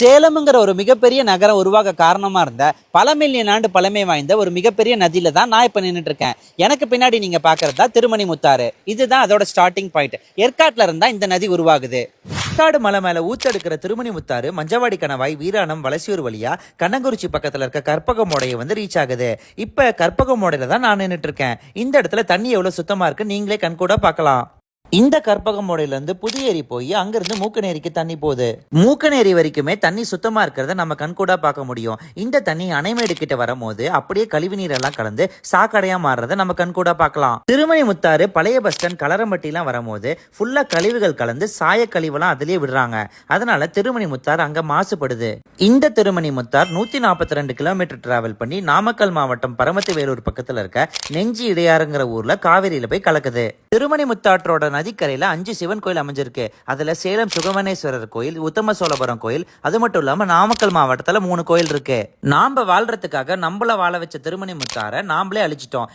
சேலம்ங்கிற ஒரு மிகப்பெரிய நகரம் உருவாக காரணமாக இருந்த பல மில்லியன் ஆண்டு பழமை வாய்ந்த ஒரு மிகப்பெரிய நதியில தான் நான் இப்போ நின்றுட்டு இருக்கேன் எனக்கு பின்னாடி நீங்க பாக்குறது தான் திருமணி முத்தாறு. இதுதான் அதோட ஸ்டார்டிங் பாயிண்ட் ஏற்காட்டில் இருந்தா இந்த நதி உருவாகுது. ஏற்காடு மலை மேல ஊத்தெடுக்கிற திருமணி முத்தாறு மஞ்சவாடி கணவாய் வீராணம் வளசியூர் வழியா கண்ணங்குறிச்சி பக்கத்துல இருக்க கற்பகமோடைய வந்து ரீச் ஆகுது. இப்ப கற்பகமோடையில தான் நான் நின்றுட்டு இருக்கேன் இந்த இடத்துல தண்ணி எவ்வளவு சுத்தமா இருக்கு நீங்களே கண்கூட பார்க்கலாம். இந்த கற்பகம் இருந்து புதியேரி போய் அங்கிருந்து மூக்கநேரிக்கு தண்ணி போகுது. மூக்கநேரி வரைக்குமே தண்ணி சுத்தமா இருக்கிறத நம்ம கண்கூடா பார்க்க முடியும். இந்த தண்ணி அணைமேடு கிட்ட வரும்போது அப்படியே கழிவு நீர் எல்லாம் கலந்து சாக்கடையா மாறுறத நம்ம கண்கூடா பார்க்கலாம். திருமணி முத்தாறு பழைய பஸ் ஸ்டாண்ட் கலரம்பட்டிலாம் வரும்போது ஃபுல்லா கழிவுகள் கலந்து சாய கழிவுலாம் அதுலயே விடுறாங்க. அதனால திருமணி முத்தார் அங்க மாசுபடுது. இந்த திருமணி முத்தார் நூத்தி நாற்பத்தி ரெண்டு கிலோமீட்டர் டிராவல் பண்ணி நாமக்கல் மாவட்டம் பரமத்தி வேலூர் பக்கத்துல இருக்க நெஞ்சி இடையாறுங்கிற ஊர்ல காவேரியில போய் கலக்குது. திருமணி முத்தாற்றோட நதிக்கரையில் அஞ்சு சிவன் கோயில் அமைஞ்சிருக்கு. அதுல சேலம் சுகவனேஸ்வரர் கோயில் உத்தம சோழபுரம் கோயில் அது மட்டும் இல்லாம நாமக்கல் மாவட்டத்துல மூணு கோயில் இருக்கு. நாம வாழ்றதுக்காக நம்மள வாழ வச்ச திருமணி முத்தார நாமளே அழிச்சிட்டோம்.